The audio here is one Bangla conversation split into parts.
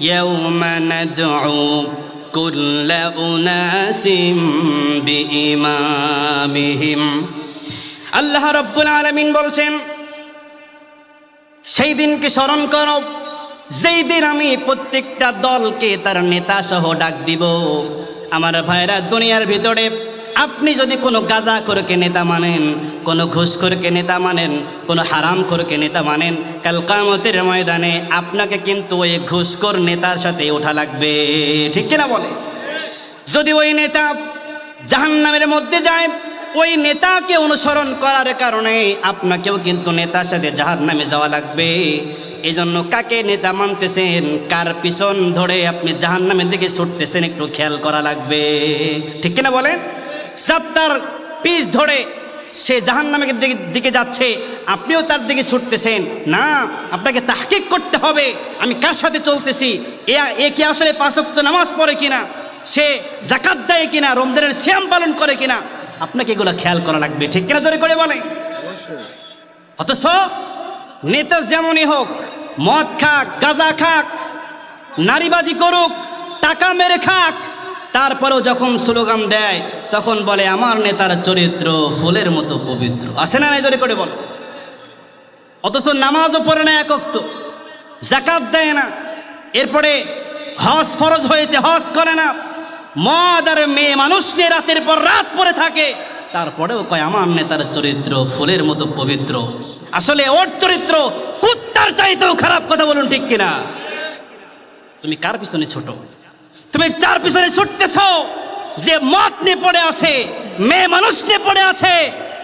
ইয়াউমা নাদউ কুল্লা উনাসিম বিইমামিহিম আল্লাহ রব্বুল আলামিন বলছেন, সেই দিনকে স্মরণ করো? যেই দিন আমি প্রত্যেকটা দলকে তার নেতা সহ ডাক দিব। আমার ভাইরা দুনিয়ার ভিতরে আপনি যদি কোনো গাজা করকে নেতা মানেন, কোনো ঘুষখোরকে নেতা মানেন, কোনো হারাম করকে নেতা মানেন কালকামতের ময়দানে আপনাকে কিন্তু ওই ঘুষখোর নেতার সাথে ওঠা লাগবে। ঠিক কিনা বলে? যদি ওই নেতা জাহান্নামের মধ্যে যায়, ওই নেতাকে অনুসরণ করার কারণে আপনাকেও কিন্তু নেতার সাথে জাহান্নামে যাওয়া লাগবে। এই জন্য কাকে নেতা মানতেছেন, কার পিছন ধরে আপনি জাহান্নামের দিকে ছুটতেছেন একটু খেয়াল করা লাগবে। ঠিক কিনা বলেন? সাত্তার পিস ধরে সে জাহান্নামের দিকে দিকে যাচ্ছে। আপনিও তার দিকে ছুটতেছেন। না, আপনাকে তাহকিক করতে হবে। আমি কার সাথে চলতেছি? এ এ কি আসলে পাঁচক্ত নামাজ পড়ে কিনা? সে জাকাত দেয় কিনা? রমজানের শ্যাম পালন করে কিনা? আপনাকে এগুলো খেয়াল করা লাগবে। ঠিক কিনা জোরে করে বলে অথচ নেতা যেমনই হোক, মদ খাক, গাঁজা খাক, নারীবাজি করুক, টাকা মেরে খাক তারপরেও যখন স্লোগান দেয়, তখন বলে, আমার নেতার চরিত্র ফুলের মতো পবিত্র। আসে না জোরে করে বল। অথচ নামাজও পড়ে না একক্ত জাকাত দেয় না। এরপরে হজ ফরজ হয়েছে, হজ করে না। মদ আর মেয়ে মানুষ নিয়ে রাতের পর রাত পরে থাকে। তারপরেও কয়, আমার নেতার চরিত্র ফুলের মতো পবিত্র। আসলে ওর চরিত্র কুত্তার চাইতেও খারাপ কথা বলুন ঠিক কিনা? তুমি কার পিছনে ছোট? তুমি চার পিছনে ছুটতেছ। যে মত নিয়ে পড়ে আছে, মেয়ে মানুষ নিয়ে পড়ে আছে,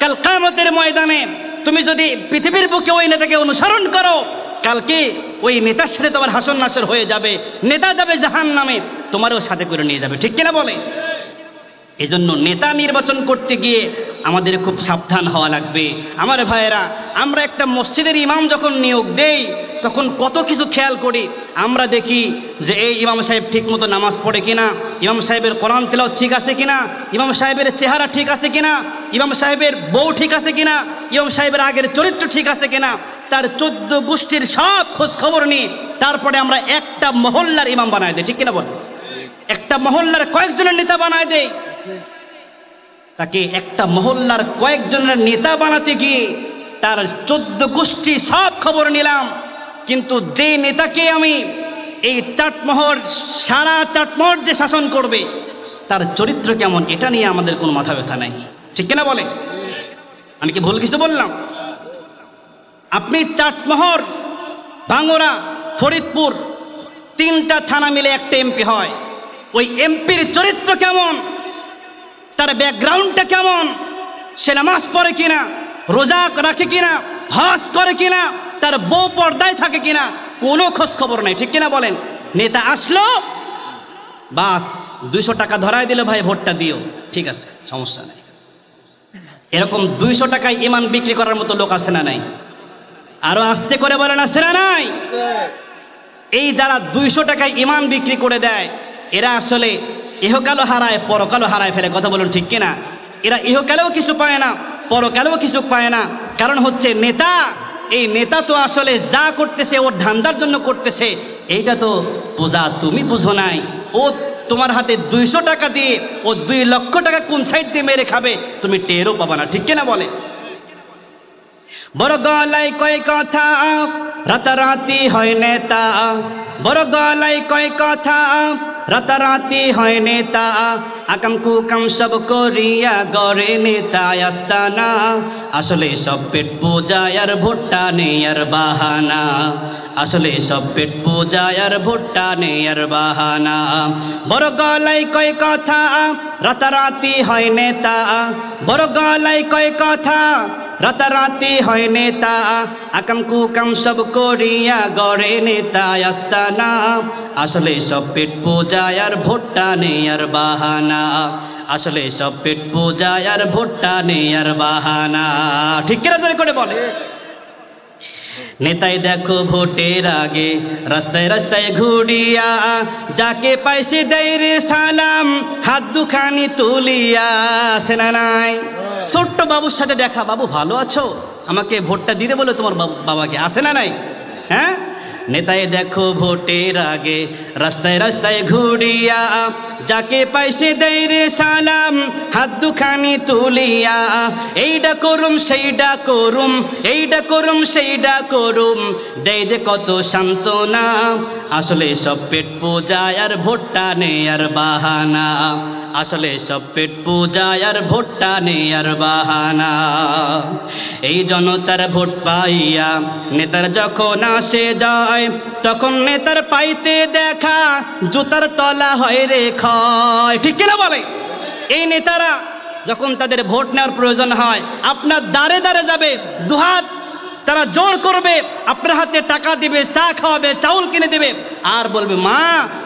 কাল কামতের ময়দানে তুমি যদি পৃথিবীর বুকে ওই নেতাকে অনুসরণ করো কালকে ওই নেতার সাথে তোমার হাসন নাসর হয়ে যাবে, নেতা যাবে জাহান নামে তোমারও সাথে করে নিয়ে যাবে, ঠিক কিনা বলে? এজন্য নেতা নির্বাচন করতে গিয়ে আমাদের খুব সাবধান হওয়া লাগবে। আমার ভাইয়েরা, আমরা একটা মসজিদের ইমাম যখন নিয়োগ দেই, তখন কত কিছু খেয়াল করি। আমরা দেখি যে এই ইমাম সাহেব ঠিক মতো নামাজ পড়ে কিনা, ইমাম সাহেবের কোরআন তেলাও ঠিক আছে কিনা, ইমাম সাহেবের চেহারা ঠিক আছে কিনা, ইমাম সাহেবের বউ ঠিক আছে কিনা, ইমাম সাহেবের আগের চরিত্র ঠিক আছে কিনা, তার চোদ্দ গোষ্ঠীর সব খোঁজ খবর নিয়ে তারপরে আমরা একটা মহল্লার ইমাম বানায় দিই। ঠিক কিনা বল? একটা মহল্লার কয়েকজনের নেতা বানায় দেয় তাকে একটা মহল্লার কয়েকজনের নেতা বানাতে গিয়ে তার চোদ্দ গোষ্ঠী সব খবর নিলাম। কিন্তু যে নেতাকে আমি এই চাটমহর, সারা চাটমহর যে শাসন করবে, তার চরিত্র কেমন, এটা নিয়ে আমাদের কোনো মাথা ব্যথা নাই। ঠিক কিনা বলে আমি কি ভুল কিছু বললাম? আপনি চাটমহর, ভাঙোরা, ফরিদপুর, তিনটা থানা মিলে একটা এমপি হয়। ওই এমপির চরিত্র কেমন? তার ব্যাকগ্রাউন্ডটা কেমন? সে নামাজ পড়ে কিনা? রোজা রাখে কিনা? হজ করে কিনা? তার বউ পর্দায় থাকে কিনা? কোনো খোঁজ খবর নাই, ঠিক কিনা বলেন? নেতা আসলো, বাস, দুইশো টাকা ধরায় দিল, ভাই, ভোটটা দিও। ঠিক আছে, সমস্যা নেই। এরকম দুইশো টাকায় ইমান বিক্রি করার মতো লোক আছে না নাই? আরও আস্তে করে বলেন, আছে না নাই? এই যারা দুইশো টাকায় ইমান বিক্রি করে দেয়, এরা আসলে ইহকালও হারায়, পরকালও হারায় ফেলে, কথা বলুন ঠিক কিনা? এরা ইহকালেও কিছু পায় না, পরকালেও কিছু পায় না। কারণ হচ্ছে নেতা, এই নেতা তো আসলে যা করতেছে, ওর ধান্দার জন্য করতেছে। এইটা তো বোঝা, তুমি বুঝো নাই। ও তোমার হাতে দুইশো টাকা দিয়ে, ও দুই লক্ষ টাকা কোন সাইড দিয়ে মেরে খাবে, তুমি টেরও পাবা না, ঠিক কিনা বলে? বড় গলায় কয় কথা, রাতারাতি হয় নেতা। বড় গলায় কয় কথা রাতারাতি হয় নেতা, আকাম কুকাম সব করিয়া গড়ে নেতা আস্তানা। আসলে সব পেট পূজায় আর ভুট্টা নেই আর বাহানা। আসলে সব পেট পূজায় আর ভুট্টা নেই আর বাহানা। বড় গলায় কয় কথা, রাতারাতি হয় নেতা, বড় গলায় কয় কথা রাতারাতি হয় নেতা, আকাম কুকাম সব করিয়া গড়ে নেতা আস্তানা। আসলে সব পেট পূজায় আর ভুট্টা নেই আর বাহানা। আসলে সব পেট পূজায় আর ভুট্টা নেই আর বাহানা। ঠিক কিনা করে বলে? নেতাই দেখো ভোটের আগে, রাস্তায় রাস্তায় ঘুরিয়া, যাকে পাইছে দেয় রে সালাম, হাত দুখানি তুলিয়া, সেনা নাই। ছোট্ট বাবুর সাথে দেখা। বাবু, ভালো আছো? আমাকে ভোটটা দিতে বলে, তোমার বাবু- বাবাকে। আসে না নাই? হ্যাঁ? নেতায় দেখো ভোটের আগে, রাস্তায় রাস্তায় ঘুরিয়া, যাকে পাইছে দেয় রে সালাম, হাত দুখানি তুলিয়া এইটা করুম সেইটা করুম এইটা করুম সেইটা করুম, দেয় দে কত সান্ত্বনা, আসলে সব পেট পূজায় আর ভোটটা নে আর বাহানা। আসলে সব পেট পূজায় আর ভোটটা নেই আর বাহানা। এই জনতার ভোট পাইয়া নেতার যখন আসে যায়, তখন নেতার পাইতে দেখা জুতার তলা হয় রে ক্ষয়। ঠিক কিনা বলে? এই নেতারা যখন তাদের ভোট নেওয়ার প্রয়োজন হয়, আপনার দাঁড়ে দাঁড়ে যাবে, দুহাত তারা জোর করবে, আপনার হাতে টাকা দিবে, চা খাওয়াবে, চাউল কিনে দেবে। আর বলবে, মা,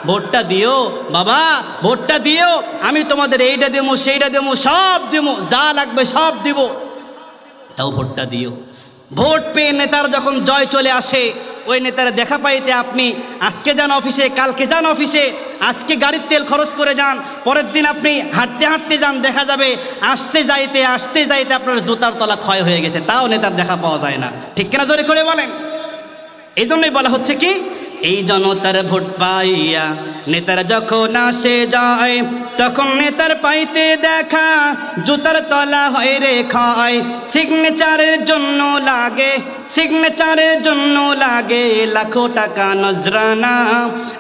ভোটটা দিও, বাবা, ভোটটা দিও, আমি তোমাদের এইটা দেবো, সেইটা দেবো, সব দেবো, যা লাগবে সব দিব। তাও ভোটটা দিও। ভোট পেয়ে নেতার যখন জয় চলে আসে, ওই নেতারা দেখা পাইতে আপনি, আজকে যান অফিসে, কালকে যান অফিসে আজকে গাড়ির তেল খরচ করে যান, পরের দিন আপনি হাঁটতে হাঁটতে যান, দেখা যাবে আসতে যাইতে আসতে যাইতে আপনার জুতার তলা ক্ষয় হয়ে গেছে, তাও নেতার দেখা পাওয়া যায় না। ঠিক কিনা জোরে করে বলেন? এই জন্যই বলা হচ্ছে কি? এই জনতার ভোট পাইয়া নেতার যখন আসে যায়, তখন নেতার পাইতে দেখা জুতার তলা হয় রে খায়। সিগনেচারের জন্য লাগে, সিগনেচারের জন্য লাগে লাখো টাকা নজরানা।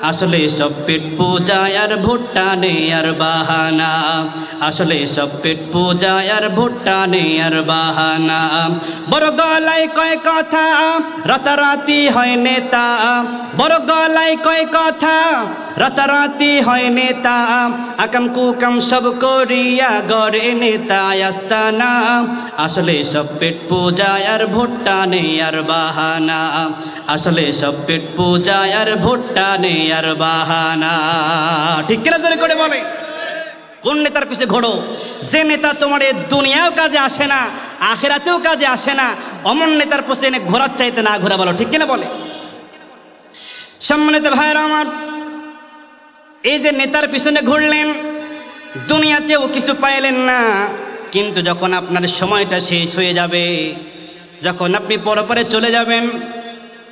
আসলে সব পেট পূজায় আর ভুট্টা নেই আর বাহানা। আসলে সব পেট পূজায় আর ভুট্টা নেই আর বাহানা। বড় গলায় কয় কথা, রাতারাতি হয় নেতা। বড় গলায় কয় কথা রাতারাতি হয় নেতা, আকাম কুকাম সব করিয়া গড়ে নেতা আস্তানা আসলে সব পেট পূজায় আর ভোটটা নেই আর বাহানা। আসলে সব পেট পূজায় আর ভোটটা নেই আর বাহানা। ঠিক কিনা জোরে করে বলে? কোন নেতার পিছে ঘোড়ো? যে নেতা তোমার এ দুনিয়াও কাজে আসে না, আখেরাতেও কাজে আসে না, অমন নেতার পিছনে এনে ঘোরার চাইতে না ঘোরা বলো, ঠিক কিনা বলে? সম্মানিত ভাইয়েরা আমার এই যে নেতার পিছনে ঘুরলেন, দুনিয়াতেও কিছু পাইলেন না। কিন্তু যখন আপনার সময়টা শেষ হয়ে যাবে, যখন আপনি পরপরে চলে যাবেন,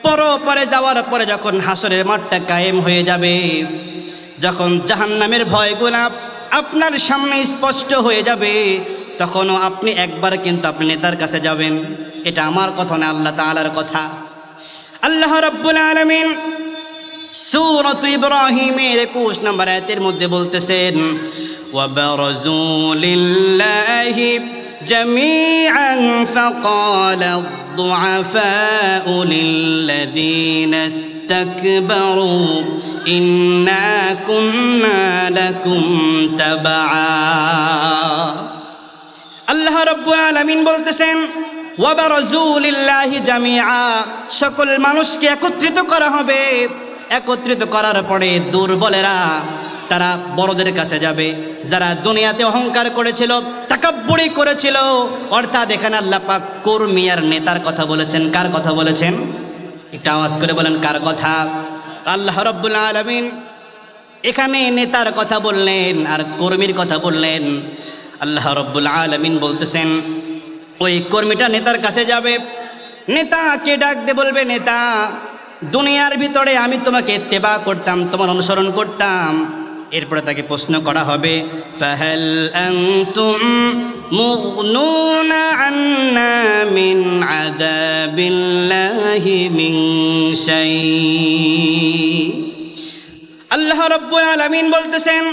পরপরে যাওয়ার পরে যখন হাসরের মাঠটা কায়েম হয়ে যাবে, যখন জাহান্নামের ভয়গুলা আপনার সামনে স্পষ্ট হয়ে যাবে, তখনও আপনি একবার কিন্তু আপনি নেতার কাছে যাবেন। এটা আমার কথা না, আল্লাহ তাআলার কথা। আল্লাহ রব্বুল আলমিন সুরত ইব্রাহিমের একুশ নম্বর আয়াতের মধ্যে বলতেছেন وبرزوا لله جميعا فقال الضعفاء للذين استكبروا إنا كنا لكم تبعا আল্লাহ রব্বুল আলামিন বলতেছেন ওয়াবারজুলিল্লাহি জামিআ সকল মানুষকে একত্রিত করা হবে একত্রিত করার পরে দুর্বলেরা তারা বড়দের কাছে যাবে। যারা দুনিয়াতে অহংকার করেছিল, তাকাব্বুরি করেছিল, অর্থাৎ এখানে আল্লাহ পাক কর্মী আর নেতার কথা বলেছেন। কার কথা বলেছেন? একটু আওয়াজ করে বলেন, কার কথা? আল্লাহ রব্বুল আলামিন এখানে নেতার কথা বললেন আর কর্মীর কথা বললেন। আল্লাহ রব্বুল আলমিন বলতেছেন, ওই কর্মীটা নেতার কাছে যাবে। নেতাকে ডাক দে বলবে, নেতা দুনিয়ার ভিতরে আমি তোমাকে তেবা করতাম, তোমার অনুসরণ করতাম। এরপরে তাকে প্রশ্ন করা হবে আন্না মিন শাই। আল্লাহ রব্বুল আলমিন বলতেছেন,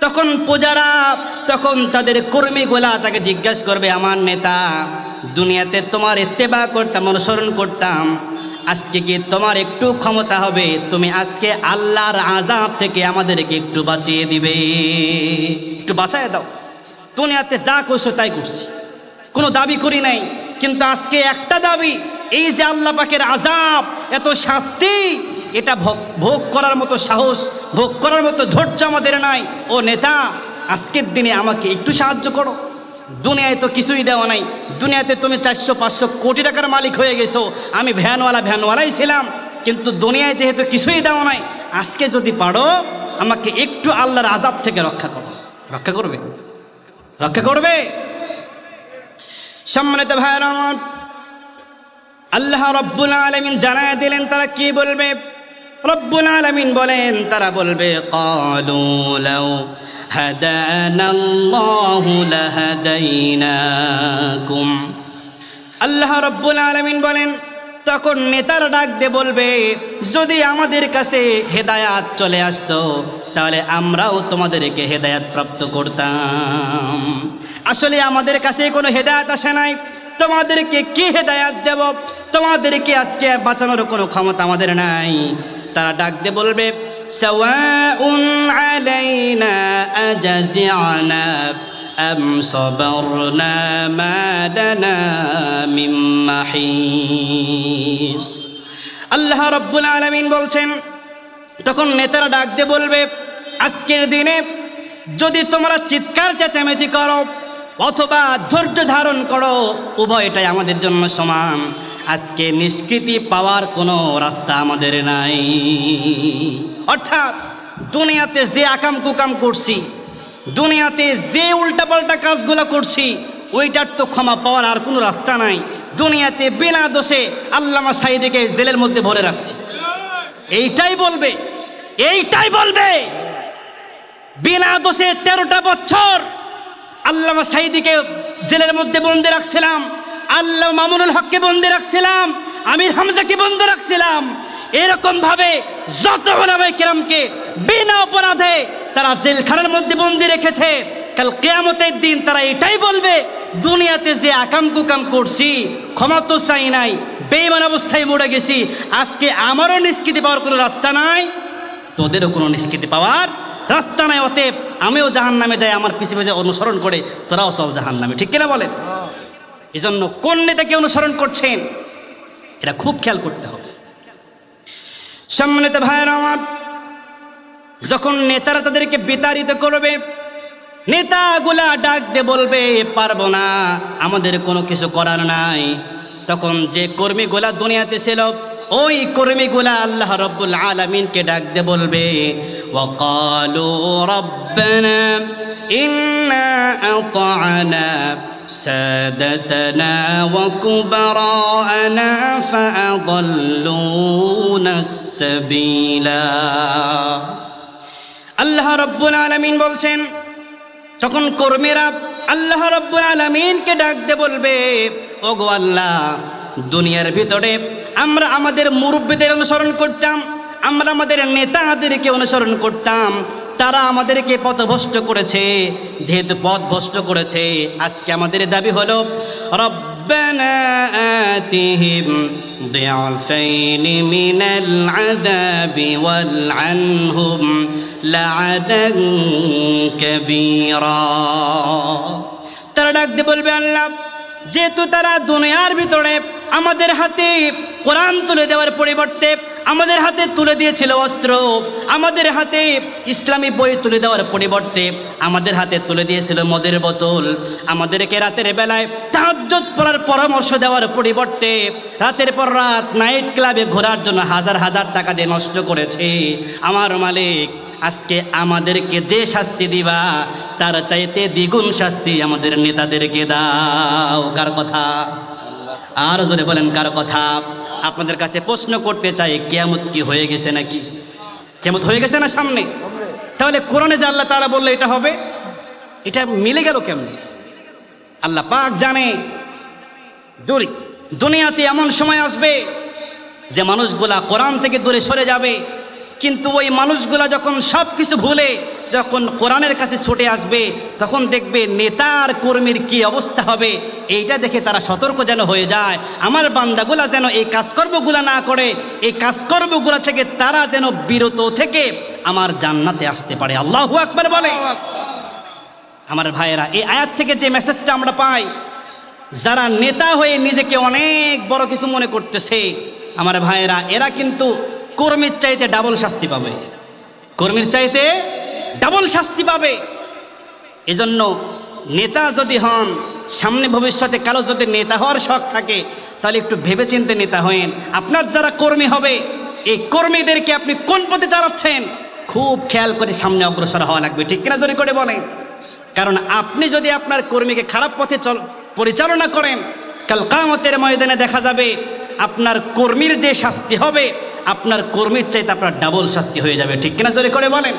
তখন পূজারা, তখন তাদের কর্মীগুলা তাকে জিজ্ঞাসা করবে, আমার নেতা, দুনিয়াতে তোমার এত্তেবা করতাম, অনুসরণ করতাম আজকে কি তোমার একটু ক্ষমতা হবে? তুমি আজকে আল্লাহর আজাব থেকে আমাদেরকে একটু বাঁচিয়ে দিবে। একটু বাঁচায় দাও। দুনিয়াতে যা করছ তাই করছি। কোনো দাবি করি নাই। কিন্তু আজকে একটা দাবি, এই যে আল্লাহ পাকের আজাব এত শাস্তি, এটা ভোগ ভোগ করার মতো সাহস, ভোগ করার মতো ধৈর্য আমাদের নাই। ও নেতা, আজকের দিনে আমাকে একটু সাহায্য করো। দুনিয়ায় তো কিছুই দেওয়া নাই। দুনিয়াতে তুমি চারশো, পাঁচশো কোটি টাকার মালিক হয়ে গেছো। আমি ভ্যানওয়ালা, ভ্যানওয়ালাই ছিলাম। কিন্তু দুনিয়ায় যেহেতু কিছুই দেওয়া নাই, আজকে যদি পারো, আমাকে একটু আল্লাহর আজাব থেকে রক্ষা করো। রক্ষা করবে? রক্ষা করবে? সম্মানিত ভাইয়ের আমার, আল্লাহ রব্বুল আলমিন জানায় দিলেন, তারা কি বলবে? রব্বুল আলমিন বলেন, তারা বলবে, কলু هدانا الله لهديناكم আল্লাহ রব্বুল আলমিন বলেন তখন নেতারা ডাক দিয়ে বলবে যদি আমাদের কাছে হেদায়াত চলে আসতো তাহলে আমরাও তোমাদেরকে হেদায়াত প্রাপ্ত করতাম আসলে আমাদের কাছে কোনো হেদায়াত আসে নাই তোমাদেরকে কি হেদায়াত দেব তোমাদেরকে আজকে বাঁচানোর কোনো ক্ষমতা আমাদের নাই তারা ডাক দিয়ে বলবে সাওয়াউন আলাইনা আজাজিআনা أم صبرنا ما لنا من محيص আল্লাহ রব্বুল আলমিন বলছেন তখন নেতারা ডাক দিয়ে বলবে আজকের দিনে যদি তোমরা চিৎকার চেঁচামেচি করো অথবা ধৈর্য ধারণ করো উভয়টাই আমাদের জন্য সমান আজকে নিষ্কৃতি পাওয়ার কোনো রাস্তা আমাদের নাই। অর্থাৎ দুনিয়াতে যে আকাম কুকাম করছি, দুনিয়াতে যে উল্টাপাল্টা কাজগুলো করছি, ওইটার তো ক্ষমা পাওয়ার আর কোনো রাস্তা নাই। দুনিয়াতে বিনা দোষে আল্লামা সাইদিকে জেলের মধ্যে ভরে রাখছি। এইটাই বলবে এইটাই বলবে। বিনা দোষে তেরোটা বছর আল্লামা সাইদিকে জেলের মধ্যে বন্দে রাখছিলাম। আল্লাহ মামুনুল হককে বন্দি রাখছিলাম, আমির হামজাকে বন্দি রাখছিলাম। এরকম ভাবে যত ওলামায়ে কেরামকে বিনা অপরাধে তারা জেলখানার মধ্যে বন্দি রেখেছে। কাল কেয়ামতের দিন তারা এটাই বলবে, দুনিয়াতে যে আকাম কুকাম করছি, ক্ষমা তো চাই নাই বেইমান অবস্থায় মরে গেছি, আজকে আমারও নিষ্কৃতি পাওয়ার কোনো রাস্তা নাই, তোদেরও কোনো নিষ্কৃতি পাওয়ার রাস্তা নাই, অতএব আমিও জাহান নামে যাই, আমার পিছিয়ে অনুসরণ করে তোরাও সব জাহান নামে ঠিক কিনা বলেন? এই জন্য কোন নেতাকে অনুসরণ করছেন এটা খুব খেয়াল করতে হবে সম্মানিত ভাইয়ের আমার যখন নেতারা তাদেরকে বিতাড়িত করবে নেতাগুলা ডাক দিয়ে বলবে পারবো না আমাদের কোনো কিছু করার নাই তখন যে কর্মীগুলা দুনিয়াতে ছিল ওই কর্মীগুলা আল্লাহ রব্বুল আলমিনকে ডাক দিয়ে বলবে وقالوا ربنا إنا أطعنا سادتنا وكبراءنا فأضلونا السبيلا আল্লাহ রব্বুল আলমিন বলছেন যখন কর্মীরা আল্লাহ রব্বুল আলমিনকে ডাক দে বলবে ওগো আল্লাহ দুনিয়ার ভিতরে আমরা আমাদের মুরব্বীদের অনুসরণ করতাম আমরা আমাদের নেতাদেরকে অনুসরণ করতাম তারা আমাদেরকে পথভ্রষ্ট করেছে যেহেতু পথভ্রষ্ট করেছে আজকে আমাদের দাবি হলো রব্বানা আতিহিম ضعفين من العذاب والعنهم لعنا كبيرا তারা ডাক দিয়ে বলবে আল্লাহ যেহেতু তারা দুনিয়ার ভিতরে আমাদের হাতে কোরআন তুলে দেওয়ার পরিবর্তে আমাদের হাতে তুলে দিয়েছিল অস্ত্র। আমাদের হাতে ইসলামী বই তুলে দেওয়ার পরিবর্তে আমাদের হাতে তুলে দিয়েছিল মদের বোতল। আমাদেরকে রাতের বেলায় তাহাজ্জত পড়ার পরামর্শ দেওয়ার পরিবর্তে রাতের পর রাত নাইট ক্লাবে ঘোরার জন্য হাজার হাজার টাকা দিয়ে নষ্ট করেছে। আমার মালিক, আজকে আমাদেরকে যে শাস্তি দিবা, তার চাইতে দ্বিগুণ শাস্তি আমাদের নেতাদেরকে দাও। কার কথা? আর জোরে বলেন, কার কথা? আপনাদের কাছে প্রশ্ন করতে চাই, কেয়ামত কি হয়ে গেছে নাকি? কেমত হয়ে গেছে না সামনে? তাহলে কোরআনে যে আল্লাহ তারা বললে, এটা হবে? এটা মিলে গেল কেমনি? আল্লাহ পাক জানে। দুনিয়াতে এমন সময় আসবে যে মানুষগুলা কোরআন থেকে দূরে সরে যাবে, কিন্তু ওই মানুষগুলা যখন সব কিছু ভুলে যখন কোরআনের কাছে ছুটে আসবে তখন দেখবে নেতার কর্মীর কি অবস্থা হবে। এইটা দেখে তারা সতর্ক যেন হয়ে যায়। আমার বান্দাগুলা যেন এই কাজকর্মগুলা না করে এই কাজকর্মগুলা থেকে তারা যেন বিরত থেকে আমার জান্নাতে আসতে পারে। আল্লাহ আকবার বলে। আমার ভাইয়েরা এই আয়াত থেকে যে মেসেজটা আমরা পাই যারা নেতা হয়ে নিজেকে অনেক বড় কিছু মনে করতেছে আমার ভাইয়েরা এরা কিন্তু কর্মীর চাইতে ডাবল শাস্তি পাবে। কর্মীর চাইতে ডাবল শাস্তি পাবে। এজন্য নেতা যদি হন, সামনে ভবিষ্যতে কারও যদি নেতা হওয়ার শখ থাকে, তাহলে একটু ভেবেচিন্তে নেতা হয়েন। আপনার যারা কর্মী হবে, এই কর্মীদেরকে আপনি কোন পথে চালাচ্ছেন? খুব খেয়াল করে সামনে অগ্রসর হওয়া লাগবে। ঠিক কিনা জোরে করে বলেন? কারণ আপনি যদি আপনার কর্মীকে খারাপ পথে চল পরিচালনা করেন, কাল কামতের ময়দানে দেখা যাবে আপনার কর্মীর যে শাস্তি হবে, আপনার কর্মীর চাইতে আপনার ডাবল শাস্তি হয়ে যাবে। ঠিক কিনা জোরে করে বলেন?